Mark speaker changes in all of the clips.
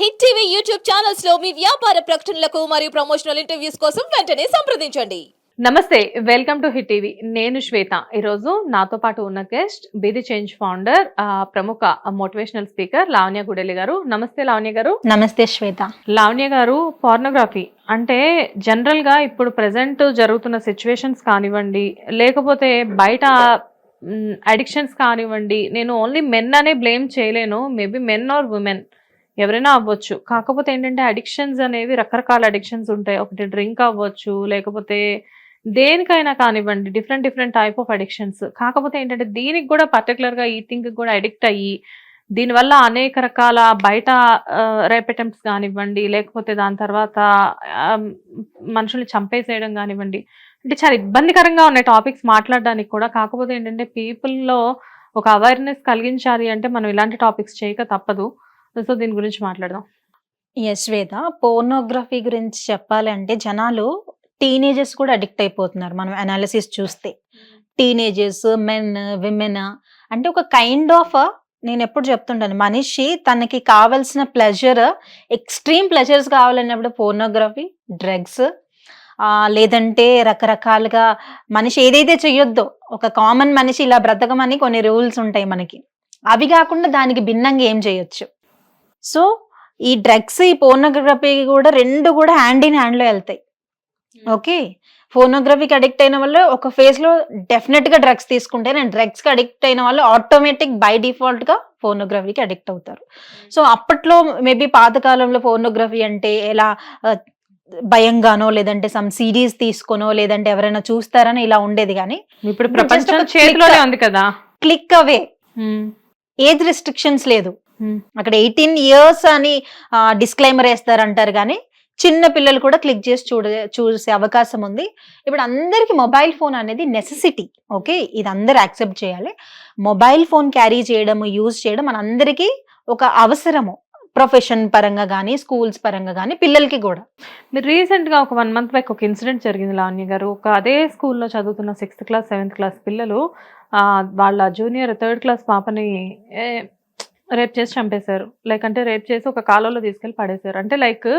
Speaker 1: Hit TV YouTube ఛానల్స్లో మీ వ్యాపార ప్రకటనలకు మరియు ప్రమోషనల్ ఇంటర్వ్యూస్ కోసం వెంటనే సంప్రదించండి.
Speaker 2: నమస్తే వెల్కమ్ టు హిట్ టీవీ. నేను శ్వేత. ఈరోజు నాతో పాటు ఉన్న guest be the change founder ప్రముఖ మోటివేషనల్ స్పీకర్ లావణ్య గుడెలి గారు. నమస్తే లావణ్య గారు.
Speaker 3: నమస్తే శ్వేత.
Speaker 2: లావణ్య గారు పార్నోగ్రఫీ అంటే జనరల్గా ఇప్పుడు ప్రెసెంట్ జరుగుతున్న సిచ్యువేషన్స్ కానివ్వండి లేకపోతే బయట అడిక్షన్స్ కానివ్వండి నేను ఓన్లీ మెన్ అనే బ్లేమ్ చేయలేను. మేబీ మెన్ ఆర్ ఉమెన్ ఎవరైనా అవ్వచ్చు. కాకపోతే ఏంటంటే అడిక్షన్స్ అనేవి రకరకాల అడిక్షన్స్ ఉంటాయి. ఒకటి డ్రింక్ అవ్వచ్చు లేకపోతే దేనికైనా కానివ్వండి different different type of addictions కాకపోతే ఏంటంటే దీనికి కూడా పర్టికులర్గా ఈటింగ్కి కూడా అడిక్ట్ అయ్యి దీనివల్ల అనేక రకాల బయట రేప్ అటెంప్ట్స్ కానివ్వండి లేకపోతే దాని తర్వాత మనుషుల్ని చంపేసేయడం కానివ్వండి. అంటే చాలా ఇబ్బందికరంగా ఉన్నాయి టాపిక్స్ మాట్లాడడానికి కూడా. కాకపోతే ఏంటంటే పీపుల్లో ఒక అవేర్నెస్ కలిగించాలి అంటే మనం ఇలాంటి టాపిక్స్ చేయక తప్పదు. సో దీని గురించి మాట్లాడదాం.
Speaker 3: ఎస్ శ్వేత పోర్నోగ్రఫీ గురించి చెప్పాలంటే జనాలు టీనేజర్స్ కూడా అడిక్ట్ అయిపోతున్నారు మనం అనాలిసిస్ చూస్తే. టీనేజర్స్ మెన్ విమెన్ అంటే ఒక కైండ్ ఆఫ్ నేను ఎప్పుడు చెప్తుంటాను మనిషి తనకి కావలసిన ప్లెజర్ ఎక్స్ట్రీమ్ ప్లెజర్స్ కావాలన్నప్పుడు పోర్నోగ్రఫీ డ్రగ్స్ లేదంటే రకరకాలుగా మనిషి ఏదైతే చేయొద్దో ఒక కామన్ మనిషి ఇలా బ్రతకమని కొన్ని రూల్స్ ఉంటాయి మనకి. అవి కాకుండా దానికి భిన్నంగా ఏం చేయొచ్చు? సో ఈ డ్రగ్స్ ఈ పోర్నోగ్రఫీ కూడా రెండు కూడా హ్యాండ్ ఇన్ హ్యాండ్లో వెళ్తాయి. ఓకే? ఫోనోగ్రఫీకి అడిక్ట్ అయిన వాళ్ళు ఒక ఫేజ్లో డెఫినెట్గా డ్రగ్స్ తీసుకుంటే నేను డ్రగ్స్కి అడిక్ట్ అయిన వాళ్ళు ఆటోమేటిక్ బై డిఫాల్ట్గా ఫోనోగ్రఫీకి అడిక్ట్ అవుతారు. సో అప్పట్లో మేబీ పాతకాలంలో ఫోనోగ్రఫీ అంటే ఎలా భయంగానో లేదంటే సమ్ సిరీస్ తీసుకోనో లేదంటే ఎవరైనా చూస్తారని ఇలా ఉండేది కానీ
Speaker 2: ఇప్పుడు
Speaker 3: ఇప్పుడు just
Speaker 2: ప్రపంచం
Speaker 3: ఒక
Speaker 2: చేతిలోనే ఉంది కదా?
Speaker 3: క్లిక్ అవే ఏజ్ రిస్ట్రిక్షన్స్ లేదు. అక్కడ ఎయిటీన్ ఇయర్స్ అని డిస్క్లైమర్ వేస్తారంటారు కానీ చిన్న పిల్లలు కూడా క్లిక్ చేసి చూడ చూసే అవకాశం ఉంది. ఇప్పుడు అందరికి మొబైల్ ఫోన్ అనేది నెసెసిటీ ఓకే? ఇది అందరు యాక్సెప్ట్ చేయాలి. మొబైల్ ఫోన్ క్యారీ చేయడం యూజ్ చేయడం మనందరికీ ఒక అవసరము. ప్రొఫెషన్ పరంగా కానీ స్కూల్స్ పరంగా కానీ పిల్లలకి కూడా.
Speaker 2: మీరు రీసెంట్గా ఒక వన్ మంత్ బ్యాక్ ఒక ఇన్సిడెంట్ జరిగింది లావణ్య గారు. ఒక అదే స్కూల్లో చదువుతున్న సిక్స్త్ క్లాస్ సెవెంత్ క్లాస్ పిల్లలు వాళ్ళ జూనియర్ థర్డ్ క్లాస్ పాపని రేప్ చేసి చంపేశారు. లైక్ అంటే రేప్ చేసి ఒక కాలంలో తీసుకెళ్ళి పడేశారు. అంటే లైక్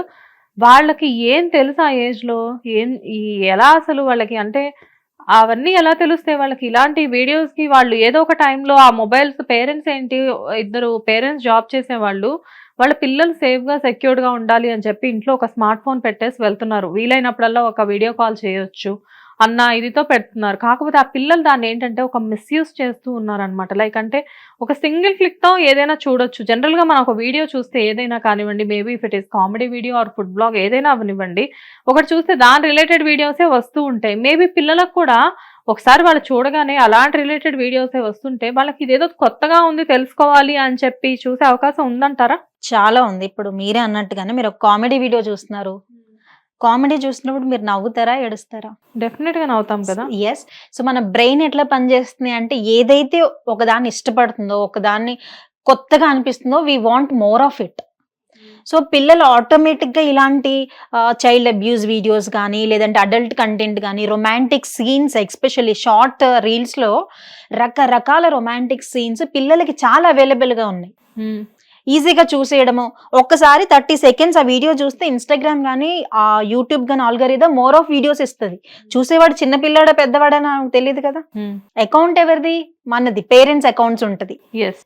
Speaker 2: వాళ్ళకి ఏం తెలుసు ఆ ఏజ్లో ఏం ఈ ఎలా అసలు వాళ్ళకి అంటే అవన్నీ ఎలా తెలుస్తాయి వాళ్ళకి? ఇలాంటి వీడియోస్కి వాళ్ళు ఏదో ఒక టైంలో ఆ మొబైల్స్ పేరెంట్స్ ఏంటి? ఇద్దరు పేరెంట్స్ జాబ్ చేసే వాళ్ళు వాళ్ళ పిల్లలు సేఫ్గా సెక్యూర్డ్గా ఉండాలి అని చెప్పి ఇంట్లో ఒక స్మార్ట్ ఫోన్ పెట్టేసి వెళ్తున్నారు. వీలైనప్పుడల్లా ఒక వీడియో కాల్ చేయొచ్చు. అన్న ఇదితో పెడుతున్నారు. కాకపోతే ఆ పిల్లలు దాన్ని ఏంటంటే ఒక మిస్యూజ్ చేస్తూ ఉన్నారు అనమాట లైక్ అంటే ఒక సింగిల్ క్లిక్తో ఏదైనా చూడొచ్చు. జనరల్గా మనం ఒక వీడియో చూస్తే ఏదైనా కానివ్వండి maybe if it is comedy video or food blog ఏదైనా అవనివ్వండి ఒకటి చూస్తే దాని రిలేటెడ్ వీడియోసే వస్తూ ఉంటాయి. మేబీ పిల్లలకు కూడా ఒకసారి వాళ్ళు చూడగానే అలాంటి రిలేటెడ్ వీడియోసే వస్తుంటే వాళ్ళకి ఇదేదో కొత్తగా ఉంది తెలుసుకోవాలి అని చెప్పి చూసే అవకాశం ఉందంటారా?
Speaker 3: చాలా ఉంది. ఇప్పుడు మీరే అన్నట్టుగానే మీరు ఒక కామెడీ వీడియో చూస్తున్నారు. కామెడీ చూసినప్పుడు మీరు నవ్వుతారా ఏడుస్తారా?
Speaker 2: డెఫినెట్గా నవ్వుతాం కదా.
Speaker 3: ఎస్ సో మన బ్రెయిన్ ఎట్లా పనిచేస్తుంది అంటే ఏదైతే ఒకదాన్ని ఇష్టపడుతుందో ఒకదాన్ని కొత్తగా అనిపిస్తుందో we want more of it so పిల్లలు ఆటోమేటిక్గా ఇలాంటి చైల్డ్ అబ్యూస్ వీడియోస్ కానీ లేదంటే అడల్ట్ కంటెంట్ కానీ రొమాంటిక్ సీన్స్ ఎస్పెషల్లీ షార్ట్ రీల్స్లో రకరకాల రొమాంటిక్ సీన్స్ పిల్లలకి చాలా అవైలబుల్గా ఉన్నాయి.
Speaker 2: Hmm.
Speaker 3: ఈజీగా చూసేయడము. ఒక్కసారి థర్టీ సెకండ్స్ ఆ వీడియో చూస్తే ఇన్స్టాగ్రామ్ కానీ ఆ యూట్యూబ్ కానీ ఆల్గరిథం మోర్ ఆఫ్ వీడియోస్ ఇస్తుంది. చూసేవాడు చిన్న పిల్లాడా పెద్దవాడా నాకు తెలియదు కదా.
Speaker 2: Hmm.
Speaker 3: అకౌంట్ ఎవరిది? మనది. పేరెంట్స్ అకౌంట్స్ ఉంటది.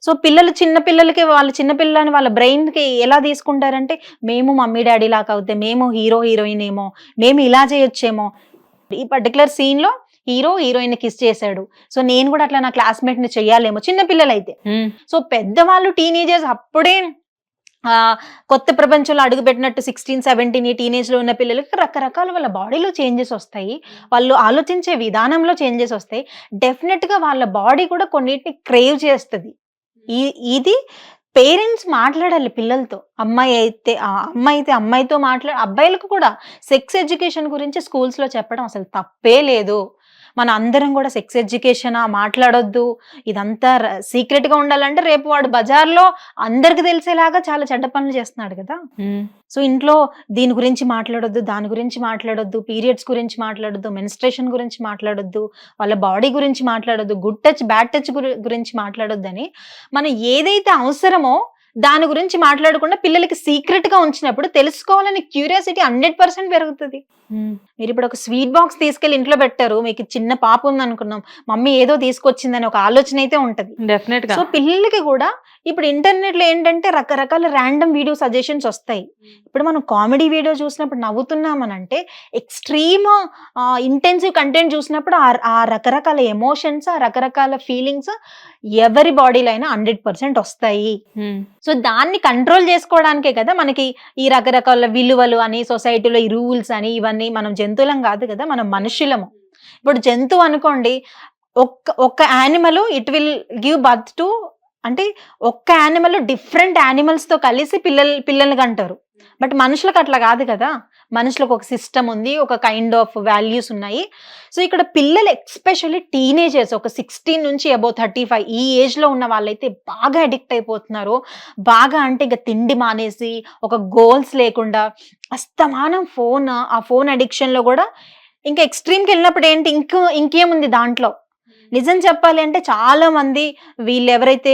Speaker 3: సో పిల్లలు చిన్న పిల్లలకి వాళ్ళ చిన్న పిల్లని వాళ్ళ బ్రెయిన్కి ఎలా తీసుకుంటారంటే మేము మమ్మీ డాడీ లాగా అవుతే మేము హీరో హీరోయిన్ ఏమో మేము ఇలా చేయొచ్చేమో. ఈ పర్టికులర్ సీన్లో హీరో హీరోయిన్ కిస్ చేశాడు. సో నేను కూడా అట్లా నా క్లాస్మేట్ని చెయ్యాలేమో. చిన్న పిల్లలు అయితే
Speaker 2: Hmm.
Speaker 3: సో పెద్దవాళ్ళు టీనేజర్స్ అప్పుడే కొత్త ప్రపంచంలో అడుగుపెట్టినట్టు సిక్స్టీన్ సెవెంటీన్ టీనేజ్లో ఉన్న పిల్లలకి రకరకాల వాళ్ళ బాడీలో చేంజెస్ వస్తాయి. వాళ్ళు ఆలోచించే విధానంలో చేంజెస్ వస్తాయి. డెఫినెట్గా వాళ్ళ బాడీ కూడా కొన్నిటిని క్రేవ్ చేస్తుంది. ఈ ఇది పేరెంట్స్ మాట్లాడాలి పిల్లలతో. అమ్మాయి అయితే అమ్మాయి అయితే అమ్మాయితో మాట్లాడ అబ్బాయిలకు కూడా సెక్స్ ఎడ్యుకేషన్ గురించి schools లో చెప్పడం అసలు తప్పే లేదు. మన అందరం కూడా సెక్స్ ఎడ్యుకేషన్ మాట్లాడొద్దు ఇదంతా సీక్రెట్గా ఉండాలంటే రేపు వాడు బజార్లో అందరికి తెలిసేలాగా చాలా చెడ్డ పనులు చేస్తున్నాడు కదా. సో ఇంట్లో దీని గురించి మాట్లాడొద్దు దాని గురించి మాట్లాడొద్దు పీరియడ్స్ గురించి మాట్లాడొద్దు మెన్స్ట్రేషన్ గురించి మాట్లాడొద్దు వాళ్ళ బాడీ గురించి మాట్లాడొద్దు గుడ్ టచ్ బ్యాడ్ టచ్ గురించి మాట్లాడొద్దు అని మనం ఏదైతే అవసరమో దాని గురించి మాట్లాడకుండా పిల్లలకి సీక్రెట్గా ఉంచినప్పుడు తెలుసుకోవాలని క్యూరియాసిటీ హండ్రెడ్ పర్సెంట్ పెరుగుతుంది. మీరు ఇప్పుడు ఒక స్వీట్ బాక్స్ తీసుకెళ్ళి ఇంట్లో పెట్టారు మీకు చిన్న పాప ఉంది అనుకున్నాం మమ్మీ ఏదో తీసుకొచ్చిందని ఒక ఆలోచన అయితే ఉంటది. సో పిల్లలకి కూడా ఇప్పుడు ఇంటర్నెట్లో ఏంటంటే రకరకాల ర్యాండమ్ వీడియో సజెషన్స్ వస్తాయి. ఇప్పుడు మనం కామెడీ వీడియో చూసినప్పుడు నవ్వుతున్నామనంటే ఎక్స్ట్రీమ్ ఇంటెన్సివ్ కంటెంట్ చూసినప్పుడు ఆ- రకరకాల ఎమోషన్స్ ఆ రకరకాల ఫీలింగ్స్ ఎవరి బాడీలో అయినా హండ్రెడ్ పర్సెంట్ వస్తాయి సో దాన్ని కంట్రోల్ చేసుకోవడానికే కదా మనకి ఈ రకరకాల విలువలు అని సొసైటీలో ఈ రూల్స్ అని ఇవన్నీ మనం జంతువులం కాదు కదా మనం మనుషులము. ఇప్పుడు జంతువు అనుకోండి ఒక్క ఒక్క animal it will give birth to అంటే ఒక్క యానిమల్ డిఫరెంట్ యానిమల్స్తో కలిసి పిల్లలు పిల్లలకి అంటారు బట్ మనుషులకు అట్లా కాదు కదా. మనుషులకు ఒక సిస్టమ్ ఉంది ఒక కైండ్ ఆఫ్ వాల్యూస్ ఉన్నాయి. సో ఇక్కడ పిల్లలు ఎక్స్పెషల్లీ టీనేజర్స్ ఒక సిక్స్టీన్ నుంచి అబౌ థర్టీ ఫైవ్ ఈ ఏజ్లో ఉన్న వాళ్ళైతే బాగా అడిక్ట్ అయిపోతున్నారు. బాగా అంటే ఇంకా తిండి మానేసి ఒక గోల్స్ లేకుండా అస్తమానం ఫోన్ ఆ ఫోన్ అడిక్షన్లో కూడా ఇంకా ఎక్స్ట్రీమ్కి వెళ్ళినప్పుడు ఏంటి ఇంకా ఇంకేముంది దాంట్లో? నిజం చెప్పాలి అంటే చాలా మంది వీళ్ళు ఎవరైతే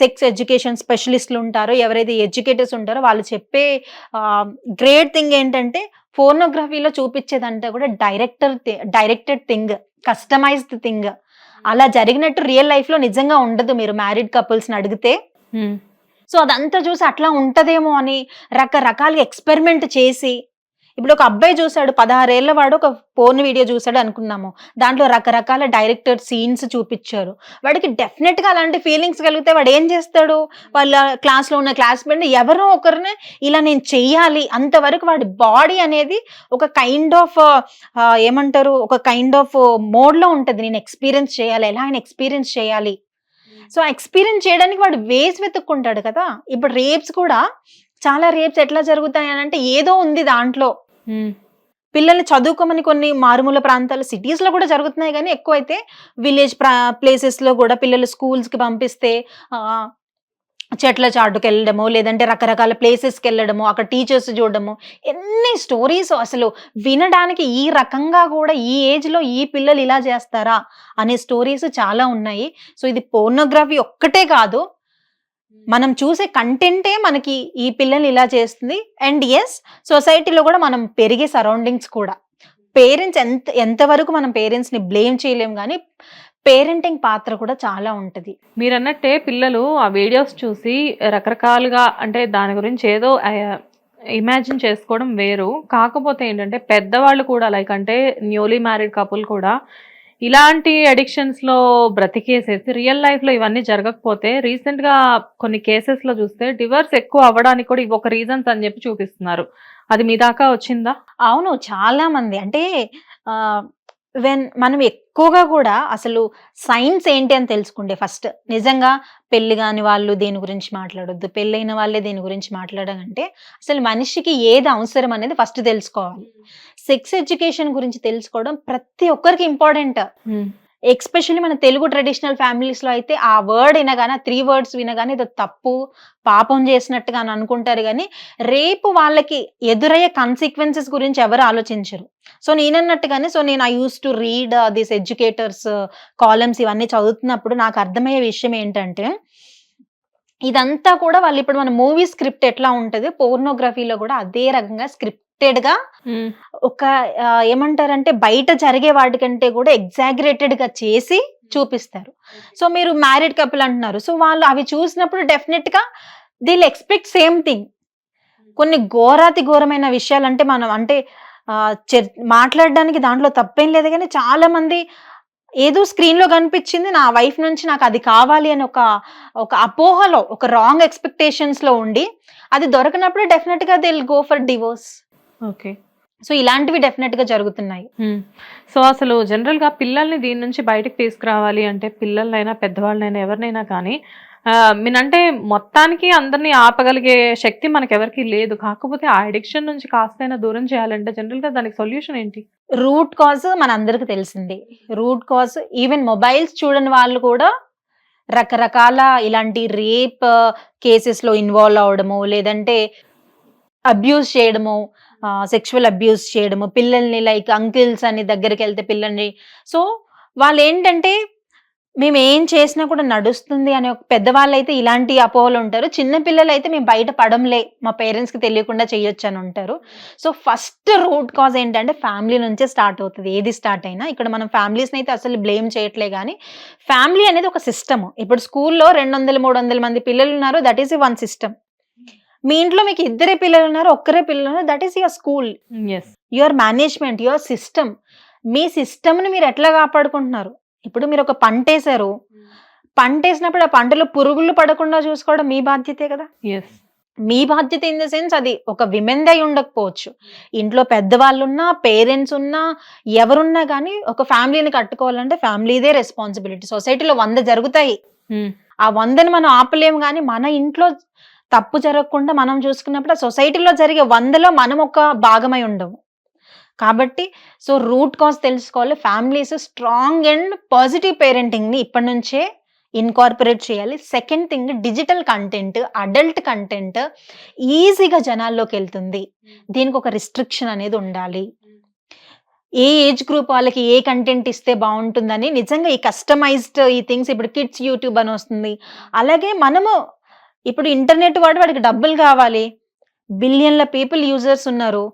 Speaker 3: సెక్స్ ఎడ్యుకేషన్ స్పెషలిస్టులు ఉంటారో ఎవరైతే ఎడ్యుకేటర్స్ ఉంటారో వాళ్ళు చెప్పే గ్రేట్ థింగ్ ఏంటంటే ఫోర్నోగ్రఫీలో చూపించేదంటే కూడా director directed thing customized thing. అలా జరిగినట్టు రియల్ లైఫ్లో నిజంగా ఉండదు మీరు మ్యారీడ్ కపుల్స్ని అడిగితే.
Speaker 2: ఉమ్,
Speaker 3: సో అదంతా చూసి అట్లా ఉంటదేమో అని రకరకాలుగా ఎక్స్పెరిమెంట్ చేసి ఇప్పుడు ఒక అబ్బాయి చూసాడు పదహారేళ్ళ వాడు ఒక పోర్న్ వీడియో చూసాడు అనుకున్నాము. దాంట్లో రకరకాల డైరెక్టర్ సీన్స్ చూపించారు. వాడికి డెఫినెట్గా అలాంటి ఫీలింగ్స్ కలిగితే వాడు ఏం చేస్తాడు? వాళ్ళ క్లాస్లో ఉన్న క్లాస్మేట్ ఎవరో ఒకరిని ఇలా నేను చెయ్యాలి అంతవరకు వాడి బాడీ అనేది ఒక కైండ్ ఆఫ్ ఏమంటారు? ఒక కైండ్ ఆఫ్ మోడ్లో ఉంటది. నేను ఎక్స్పీరియన్స్ చేయాలి. ఎలా ఆయన ఎక్స్పీరియన్స్ చేయాలి. సో ఎక్స్పీరియన్స్ చేయడానికి వాడు వేస్ వెతుక్కుంటాడు కదా. ఇప్పుడు రేప్స్ కూడా చాలా రేప్స్ ఎట్లా జరుగుతాయి అని అంటే ఏదో ఉంది దాంట్లో. పిల్లల్ని చదువుకోమని కొన్ని మారుమూల ప్రాంతాలు సిటీస్లో కూడా జరుగుతున్నాయి కానీ ఎక్కువైతే విలేజ్ ప్లేసెస్లో కూడా పిల్లలు schools కి పంపిస్తే చెట్ల చాటుకు వెళ్ళడము లేదంటే రకరకాల ప్లేసెస్కి వెళ్ళడము అక్కడ టీచర్స్ చూడడము ఎన్ని స్టోరీస్ అసలు వినడానికి ఈ రకంగా కూడా ఈ ఏజ్లో ఈ పిల్లలు ఇలా చేస్తారా అనే స్టోరీస్ చాలా ఉన్నాయి. సో ఇది పోర్నోగ్రఫీ ఒక్కటే కాదు మనం చూసే కంటెంటే మనకి ఈ పిల్లల్ని ఇలా చేస్తుంది. అండ్ ఎస్ సొసైటీలో కూడా మనం పెరిగే సరౌండింగ్స్ కూడా. పేరెంట్స్ ఎంత ఎంతవరకు మనం పేరెంట్స్ని బ్లేమ్ చేయలేం కానీ పేరెంటింగ్ పాత్ర కూడా చాలా ఉంటది.
Speaker 2: మీరు అన్నట్టే పిల్లలు ఆ వీడియోస్ చూసి రకరకాలుగా అంటే దాని గురించి ఏదో ఇమాజిన్ చేసుకోవడం వేరు. కాకపోతే ఏంటంటే పెద్దవాళ్ళు కూడా లైక్ అంటే న్యూలీ మ్యారీడ్ కపుల్ కూడా ఇలాంటి అడిక్షన్స్లో బ్రతికేసేసి రియల్ లైఫ్లో ఇవన్నీ జరగకపోతే రీసెంట్గా కొన్ని కేసెస్లో చూస్తే డివర్స్ ఎక్కువ అవ్వడానికి కూడా ఇవి ఒక రీజన్స్ అని చెప్పి చూపిస్తున్నారు. అది మీ దాకా వచ్చిందా?
Speaker 3: అవును చాలా మంది. అంటే వెన్ మనం ఎక్కువగా కూడా అసలు సైన్స్ ఏంటి అని తెలుసుకుంటే ఫస్ట్ నిజంగా పెళ్ళి కాని వాళ్ళు దేని గురించి మాట్లాడొద్దు పెళ్ళైన వాళ్ళే దేని గురించి మాట్లాడాలంటే అసలు మనిషికి ఏది అవసరం అనేది ఫస్ట్ తెలుసుకోవాలి. సెక్స్ ఎడ్యుకేషన్ గురించి తెలుసుకోవడం ప్రతి ఒక్కరికి ఇంపార్టెంట్. ఎక్స్పెషల్లీ మన తెలుగు ట్రెడిషనల్ ఫ్యామిలీస్లో అయితే ఆ వర్డ్ వినగానే త్రీ వర్డ్స్ వినగానే ఇది తప్పు పాపం చేసినట్టుగా అని అనుకుంటారు కానీ రేపు వాళ్ళకి ఎదురయ్యే కాన్సిక్వెన్సెస్ గురించి ఎవరు ఆలోచించరు. సో నేనన్నట్టుగానే సో నేను I used to read this educators columns ఇవన్నీ చదువుతున్నప్పుడు నాకు అర్థమయ్యే విషయం ఏంటంటే ఇదంతా కూడా వాళ్ళు ఇప్పుడు మన మూవీ స్క్రిప్ట్ ఎట్లా ఉంటుంది పోర్నోగ్రఫీలో కూడా అదే రకంగా స్క్రిప్ట్ స్క్రిప్టెడ్గా ఒక ఏమంటారంటే బయట జరిగే వాటికంటే కూడా ఎగ్జాగరేటెడ్గా చేసి చూపిస్తారు. సో మీరు మ్యారీడ్ కపుల్ అంటున్నారు. సో వాళ్ళు అవి చూసినప్పుడు డెఫినెట్గా దీల్ ఎక్స్పెక్ట్ సేమ్ థింగ్ కొన్ని ఘోరాతి ఘోరమైన విషయాలు అంటే మనం అంటే మాట్లాడడానికి దాంట్లో తప్పేం లేదు కానీ చాలా మంది ఏదో స్క్రీన్లో కనిపించింది నా వైఫ్ నుంచి నాకు అది కావాలి అని ఒక ఒక అపోహలో ఒక రాంగ్ ఎక్స్పెక్టేషన్స్లో ఉండి అది దొరకనప్పుడు డెఫినెట్గా they'll go for divorce
Speaker 2: okay.
Speaker 3: So ఇలాంటివి డెఫినెట్గా జరుగుతున్నాయి
Speaker 2: సో అసలు జనరల్గా పిల్లల్ని దీని నుంచి బయటకు తీసుకురావాలి అంటే పిల్లలైనా పెద్దవాళ్ళనైనా ఎవరినైనా కానీ మీనంటే మొత్తానికి అందరినీ ఆపగలిగే శక్తి మనకి ఎవరికి లేదు. కాకపోతే ఆ అడిక్షన్ నుంచి కాస్తైనా దూరం చేయాలంటే జనరల్గా దానికి సొల్యూషన్ ఏంటి?
Speaker 3: రూట్ కాజ్ మన అందరికి తెలిసింది. రూట్ కాజ్ ఈవెన్ మొబైల్స్ చూడని వాళ్ళు కూడా రకరకాల ఇలాంటి రేప్ కేసెస్లో ఇన్వాల్వ్ అవడము లేదంటే అబ్యూస్ చేయడము సెక్షువల్ అబ్యూస్ చేయడము పిల్లల్ని లైక్ అంకిల్స్ అని దగ్గరికి వెళ్తే పిల్లల్ని. సో వాళ్ళు ఏంటంటే మేము ఏం చేసినా కూడా నడుస్తుంది అనే ఒక పెద్దవాళ్ళు అయితే ఇలాంటి అపోహలు ఉంటారు. చిన్న పిల్లలు అయితే మేము బయట పడంలే మా పేరెంట్స్కి తెలియకుండా చేయొచ్చు అని ఉంటారు. సో ఫస్ట్ రూట్ కాజ్ ఏంటంటే ఫ్యామిలీ నుంచే స్టార్ట్ అవుతుంది. ఏది స్టార్ట్ అయినా. ఇక్కడ మనం ఫ్యామిలీస్ని అయితే అసలు బ్లేమ్ చేయట్లే కానీ ఫ్యామిలీ అనేది ఒక సిస్టమ్ ఇప్పుడు స్కూల్లో రెండు వందల మూడు వందల మంది పిల్లలు ఉన్నారు. దట్ ఈస్ వన్ సిస్టమ్ మీ ఇంట్లో మీకు ఇద్దరే పిల్లలు ఉన్నారు ఒక్కరే పిల్లలు ఉన్నారు that is your school your management your system మీ సిస్టమ్ని మీరు ఎట్లా కాపాడుకుంటున్నారు? ఇప్పుడు మీరు ఒక పంట వేసారు పంట వేసినప్పుడు ఆ పంటలో పురుగులు పడకుండా చూసుకోవడం మీ బాధ్యతే కదా? మీ బాధ్యత ఇన్ ద సెన్స్ అది ఒక విమెన్ దై ఉండకపోవచ్చు. ఇంట్లో పెద్దవాళ్ళు ఉన్నా పేరెంట్స్ ఉన్నా ఎవరున్నా కానీ ఒక ఫ్యామిలీని కట్టుకోవాలంటే ఫ్యామిలీదే రెస్పాన్సిబిలిటీ సొసైటీలో వంద జరుగుతాయి. ఆ వందని మనం ఆపలేము కానీ మన ఇంట్లో తప్పు జరగకుండా మనం చూసుకున్నప్పుడు ఆ సొసైటీలో జరిగే వందలో మనం ఒక భాగమై ఉండము కాబట్టి సో రూట్ కాజ్ తెలుసుకోవాలి. ఫ్యామిలీస్ స్ట్రాంగ్ అండ్ పాజిటివ్ పేరెంటింగ్ని ఇప్పటి నుంచే ఇన్కార్పొరేట్ చేయాలి. Second thing digital content adult content ఈజీగా జనాల్లోకి వెళ్తుంది. దీనికి ఒక రిస్ట్రిక్షన్ అనేది ఉండాలి. ఏ ఏజ్ గ్రూప్ వాళ్ళకి ఏ కంటెంట్ ఇస్తే బాగుంటుందని నిజంగా ఈ కస్టమైజ్డ్ ఈ థింగ్స్ ఇప్పుడు కిడ్స్ యూట్యూబ్ అని వస్తుంది. అలాగే మనము ఇప్పుడు ఇంటర్నెట్ వాడు వాడికి డబ్బులు కావాలి. బిలియన్ల పీపుల్ యూజర్స్ ఉన్నారు.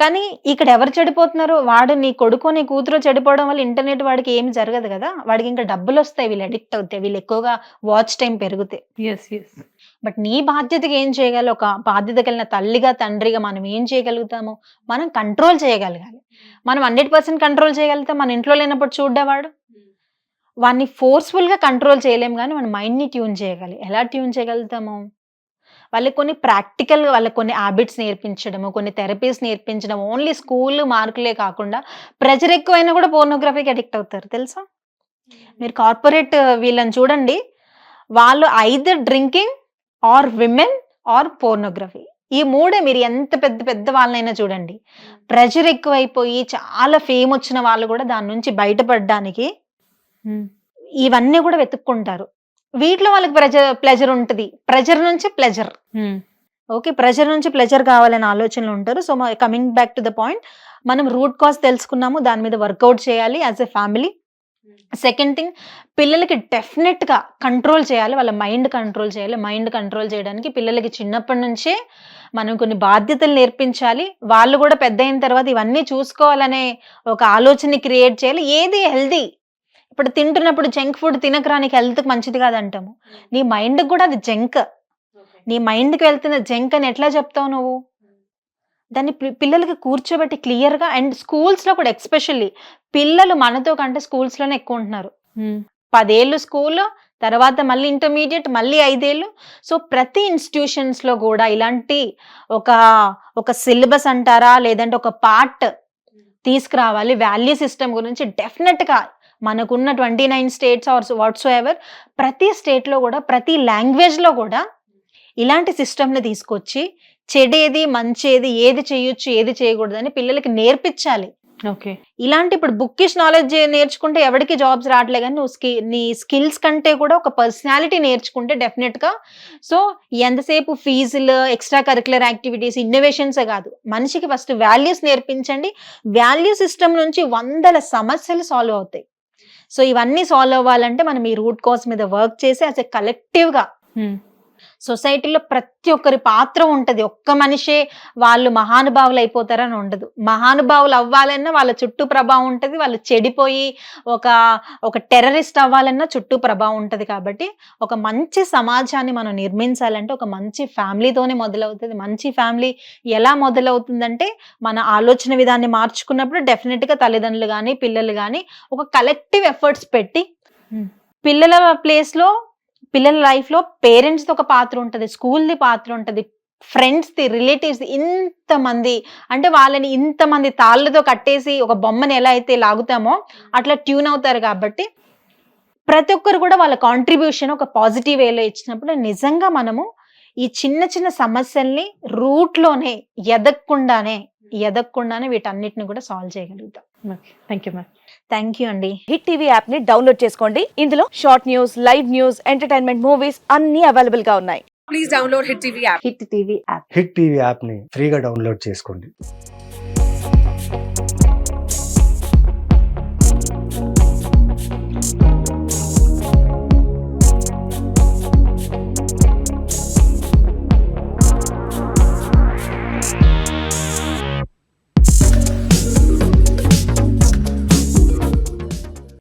Speaker 3: కానీ ఇక్కడ ఎవరు చెడిపోతున్నారు వాడు నీ కొడుకు నీ కూతురు చెడిపోవడం వల్ల ఇంటర్నెట్ వాడికి ఏమి జరగదు కదా. వాడికి ఇంకా డబ్బులు వస్తాయి వీళ్ళు అడిక్ట్ అవుతాయి వీళ్ళు ఎక్కువగా వాచ్ టైం పెరుగుతాయి. బట్ నీ బాధ్యతకి ఏం చేయగలరు ఒక బాధ్యత కలిగిన తల్లిగా తండ్రిగా మనం ఏం చేయగలుగుతాము? మనం కంట్రోల్ చేయగలగాలి. మనం హండ్రెడ్ పర్సెంట్ కంట్రోల్ చేయగలుగుతాం మన ఇంట్లో లేనప్పుడు చూడ్డవాడు వాడిని ఫోర్స్ఫుల్గా కంట్రోల్ చేయలేం కానీ మన మైండ్ని ట్యూన్ చేయగలి ఎలా ట్యూన్ చేయగలుగుతాము? వాళ్ళకి కొన్ని ప్రాక్టికల్గా వాళ్ళకి కొన్ని హ్యాబిట్స్ నేర్పించడము కొన్ని థెరపీస్ నేర్పించడం ఓన్లీ స్కూల్ మార్కులే కాకుండా ప్రెజర్ ఎక్కువైనా కూడా పోర్నోగ్రఫీకి అడిక్ట్ అవుతారు తెలుసా? మీరు కార్పొరేట్ వీళ్ళని చూడండి వాళ్ళు either drinking or women or pornography ఈ మూడే మీరు ఎంత పెద్ద పెద్ద వాళ్ళనైనా చూడండి. ప్రెషర్ ఎక్కువైపోయి చాలా ఫేమ్ వచ్చిన వాళ్ళు కూడా దాని నుంచి బయటపడడానికి ఇవన్నీ కూడా వెతుక్కుంటారు. వీటిలో వాళ్ళకి ప్రెజర్ ప్లెజర్ ఉంటుంది. ప్రెజర్ నుంచి ప్లెజర్. ఓకే ప్రెషర్ నుంచి ప్లెజర్ కావాలనే ఆలోచనలు ఉంటారు. So coming back to the point మనం రూట్ కాజ్ తెలుసుకున్నాము దాని మీద వర్కౌట్ చేయాలి as a family. Second thing పిల్లలకి డెఫినెట్గా కంట్రోల్ చేయాలి వాళ్ళ మైండ్ కంట్రోల్ చేయాలి. మైండ్ కంట్రోల్ చేయడానికి పిల్లలకి చిన్నప్పటి నుంచే మనం కొన్ని బాధ్యతలు నేర్పించాలి. వాళ్ళు కూడా పెద్ద అయిన తర్వాత ఇవన్నీ చూసుకోవాలనే ఒక ఆలోచన క్రియేట్ చేయాలి. ఏది హెల్దీ ఇప్పుడు తింటున్నప్పుడు జంక్ ఫుడ్ తినకరానికి హెల్త్కి మంచిది కాదంటాము. నీ మైండ్కి కూడా అది జంక్ నీ మైండ్కి వెళ్తున్న జంక్ అని ఎట్లా చెప్తావు నువ్వు? దాన్ని పి- పిల్లలకి కూర్చోబెట్టి క్లియర్గా అండ్ స్కూల్స్లో కూడా ఎక్స్పెషల్లీ పిల్లలు మనతో కంటే స్కూల్స్లోనే ఎక్కువ ఉంటున్నారు. పదేళ్ళు స్కూల్ తర్వాత మళ్ళీ ఇంటర్మీడియట్ మళ్ళీ ఐదేళ్ళు. సో ప్రతి ఇన్స్టిట్యూషన్స్లో కూడా ఇలాంటి ఒక ఒక సిలబస్ అంటారా లేదంటే ఒక పార్ట్ తీసుకురావాలి. వాల్యూ సిస్టమ్ గురించి డెఫినెట్గా మనకున్న twenty nine states or whatsoever ప్రతి స్టేట్లో కూడా ప్రతి లాంగ్వేజ్లో కూడా ఇలాంటి సిస్టమ్ని తీసుకొచ్చి చెడేది మంచేది ఏది చేయొచ్చు ఏది చేయకూడదని పిల్లలకి నేర్పించాలి.
Speaker 2: ఓకే.
Speaker 3: ఇలాంటి ఇప్పుడు బుక్కిష్ నాలెడ్జ్ నేర్చుకుంటే ఎవరికి జాబ్స్ రావట్లే కానీ నువ్వు స్కి నీ స్కిల్స్ కంటే కూడా ఒక పర్సనాలిటీ నేర్చుకుంటే డెఫినెట్గా సో ఎంతసేపు ఫీజులు ఎక్స్ట్రా కరికులర్ యాక్టివిటీస్ ఇన్నోవేషన్సే కాదు. మనిషికి ఫస్ట్ వాల్యూస్ నేర్పించండి. వాల్యూ సిస్టమ్ నుంచి వందల సమస్యలు సాల్వ్ అవుతాయి. సో ఇవన్నీ సాల్వ్ అవ్వాలంటే మనం ఈ రూట్ కాజ్ మీద వర్క్ చేసి యాజ్ ఎ కలెక్టివ్గా సొసైటీలో ప్రతి ఒక్కరి పాత్ర ఉంటది. ఒక్క మనిషే వాళ్ళు మహానుభావులు అయిపోతారని ఉండదు. మహానుభావులు అవ్వాలన్నా వాళ్ళ చుట్టూ ప్రభావం ఉంటది. వాళ్ళు చెడిపోయి ఒక ఒక టెర్రరిస్ట్ అవ్వాలన్నా చుట్టూ ప్రభావం ఉంటది కాబట్టి ఒక మంచి సమాజాన్ని మనం నిర్మించాలంటే ఒక మంచి ఫ్యామిలీతోనే మొదలవుతుంది. మంచి ఫ్యామిలీ ఎలా మొదలవుతుందంటే మన ఆలోచన విధాన్ని మార్చుకున్నప్పుడు డెఫినెట్గా తల్లిదండ్రులు కానీ పిల్లలు కానీ ఒక కలెక్టివ్ ఎఫర్ట్స్ పెట్టి. పిల్లల ప్లేస్లో పిల్లల లైఫ్లో పేరెంట్స్ది ఒక పాత్ర ఉంటుంది స్కూల్ ది పాత్ర ఉంటుంది ఫ్రెండ్స్ ది రిలేటివ్స్ ఇంతమంది అంటే వాళ్ళని ఇంతమంది తాళ్ళతో కట్టేసి ఒక బొమ్మని ఎలా అయితే లాగుతామో అట్లా ట్యూన్ అవుతారు కాబట్టి ప్రతి ఒక్కరు కూడా వాళ్ళ కాంట్రిబ్యూషన్ ఒక పాజిటివ్ వేలో ఇచ్చినప్పుడు నిజంగా మనము ఈ చిన్న చిన్న సమస్యల్ని రూట్లోనే ఎదగకుండానే ఎదగకుండానే వీటన్నిటిని కూడా సాల్వ్ చేయగలుగుతాం.
Speaker 2: Thank you ma'am
Speaker 3: thank you అండి
Speaker 4: హిట్ టీవీ యాప్ని డౌన్లోడ్ చేసుకోండి. ఇందులో short news live news entertainment movies అన్ని అవైలబుల్గా ఉన్నాయి.
Speaker 5: Please download Hit TV app.
Speaker 6: Hit TV app
Speaker 7: Hit TV యాప్ని ఫ్రీగా డౌన్లోడ్ చేసుకోండి.